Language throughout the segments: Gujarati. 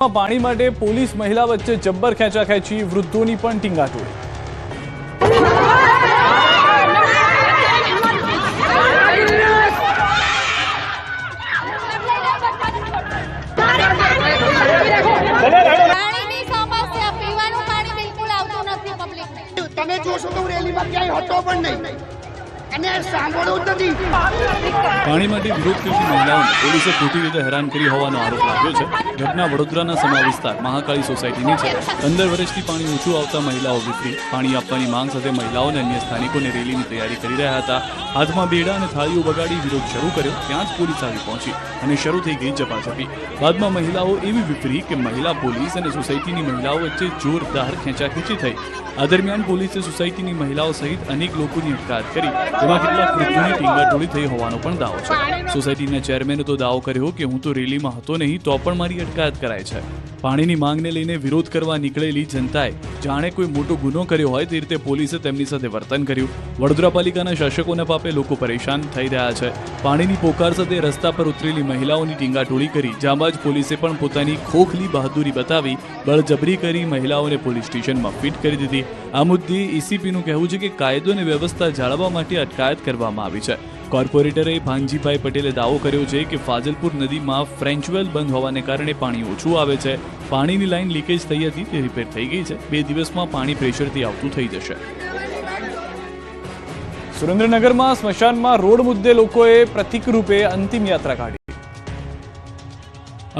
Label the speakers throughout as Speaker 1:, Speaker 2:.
Speaker 1: પાણી માટે પોલીસ મહિલા વચ્ચે જબ્બર ખેંચાખેંચી વૃદ્ધોની પણ ટીંગાટોળી.
Speaker 2: પાણીની સમસ્યા પીવાનું પાણી બિલકુલ આવતું નથી પબ્લિકને
Speaker 3: તમે જોશો તો હું રેલીમાં ક્યાંય હતો પણ નહીં. અને સાંભળવું જ નથી.
Speaker 1: પાણી માટે વિરોધ કરતી મહિલાઓને પોલીસે ખોટી રીતે હેરાન કરી હોવાનો આરોપ લાગ્યો છે. ઘટના વડોદરાના સમા વિસ્તાર, મહાકાળી સોસાયટીની છે. પંદર વર્ષથી પાણી ઓછું આવતા મહિલાઓ વિપરી પાણી આપવાની માંગ સાથે મહિલાઓ અને અન્ય સ્થાનિકોને રેલીની તૈયારી કરી રહ્યા હતા. હાથમાં બેડા અને થાળીઓ બગાડી વિરોધ શરૂ કર્યો, ત્યાં જ પોલીસ આવી પહોંચી અને શરૂ થઈ ગઈ ઝપાઝપી બાદમાં મહિલાઓ એવી વિપરી કે મહિલા પોલીસ અને સોસાયટીની મહિલાઓ વચ્ચે જોરદાર ખેંચાખેંચી થઈ. આ દરમિયાન પોલીસે સોસાયટીની મહિલાઓ સહિત અનેક લોકોની અટકાયત કરી તેમાં કેટલાક વૃદ્ધોની ટીંગાટોળી થઈ હોવાનો પણ દાવો છે. સોસાયટીના ચેરમેને તો દાવો કર્યો કે હું તો રેલીમાં હતો નહીં, તો પણ મારી અટકાયત કરાય છે. પાણીની માંગને લઈને વિરોધ કરવા નીકળેલી જનતાએ જાણે કોઈ મોટો ગુનો કર્યો હોય તે રીતે પોલીસે તેમની સાથે વર્તન કર્યું. વડોદરા પાલિકાના શાસકોના પાપે લોકો પરેશાન થઈ રહ્યા છે. પાણીની પોકાર સાથે રસ્તા પર ઉતરેલી મહિલાઓની ટીંગાટોળી કરી જાંબાજ પોલીસે પણ પોતાની ખોખલી બહાદુરી બતાવી બળજબરી કરી મહિલાઓને પોલીસ સ્ટેશનમાં ફિટ કરી દીધી. આ મુદ્દે એસીપીનું કહેવું છે કે કાયદો અને વ્યવસ્થા જાળવવા માટે અટકાયત કરવામાં આવી છે. કોર્પોરેટરે ભાંજીભાઈ પટેલે દાવો કર્યો છે કે ફાજલપુર નદીમાં ફ્રેન્ચવેલ બંધ હોવાને કારણે પાણી ઓછું આવે છે. પાણીની લાઈન લીકેજ થઈ હતી, તે રિપેર થઈ ગઈ છે. બે દિવસમાં પાણી પ્રેશરથી આવતું થઈ જશે. સુરેન્દ્રનગરમાં સ્મશાનમાં રોડ મુદ્દે લોકોએ પ્રતિક રૂપે અંતિમ યાત્રા કાઢી.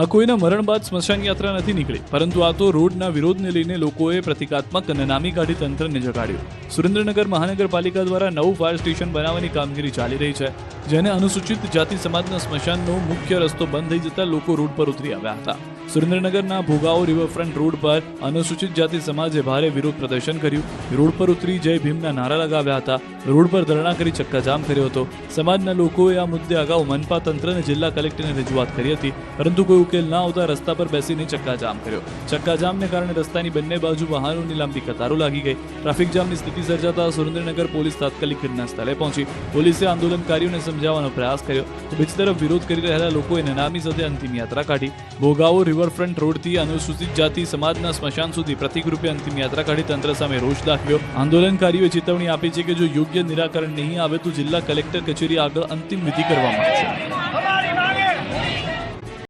Speaker 1: આ કોઈના મરણ બાદ સ્મશાન યાત્રા નથી નીકળી, પરંતુ આ તો રોડના વિરોધને લઈને લોકોએ પ્રતિકાત્મક અને નામી કાઢી તંત્રને જગાડ્યું. સુરેન્દ્રનગર મહાનગરપાલિકા દ્વારા નવું ફાયર સ્ટેશન બનાવવાની કામગીરી ચાલી રહી છે, જેને અનુસૂચિત જાતિ સમાજના સ્મશાનનો મુખ્ય રસ્તો બંધ થઈ જતા લોકો રોડ પર ઉતરી આવ્યા હતા. સુરેન્દ્રનગરના ભોગાવો રિવરફ્રન્ટ રોડ પર અનુસૂચિત જાતિ સમાજે ભારે વિરોધ પ્રદર્શન કર્યું. રોડ પર ઉતરી જય ભીમના નારા લગાવ્યા હતા. રોડ પર ધરણા કરી ચક્કાજામ કર્યો હતો. સમાજના લોકોએ આ મુદ્દે અગાઉ મનપા તંત્રને જિલ્લા કલેક્ટરને રજૂઆત કરી હતી. પરંતુ કોઈ ઉકેલ ના આવતા રસ્તા પર બેસીને ચક્કાજામ કર્યો. ચક્કાજામને કારણે રસ્તાની બંને બાજુ વાહનોની લાંબી કતારો લાગી ગઈ. ટ્રાફિક જામની સ્થિતિ સર્જાતા સુરેન્દ્રનગર પોલીસ તાત્કાલિક ઘટના સ્થળે પહોંચી. પોલીસે આંદોલનકારીઓને સમજાવવાનો પ્રયાસ કર્યો. બીજી તરફ વિરોધ કરી રહેલા લોકોએ નનામી સાથે અંતિમ યાત્રા કાઢી. ભોગાવો રિવરફ્રન્ટ રોડથી અનુસૂચિત જાતિ સમાજના સ્મશાન સુધી પ્રતિકરૂપે અંતિમ યાત્રા કાઢી તંત્ર સામે રોષ દાખવ્યો. આંદોલનકારીઓએ ચેતવણી આપી છે કે જો યોગ્ય નિરાકરણ નહીં આવે તો જિલ્લા કલેક્ટર કચેરી આગળ અંતિમ વિધિ કરવામાં આવશે.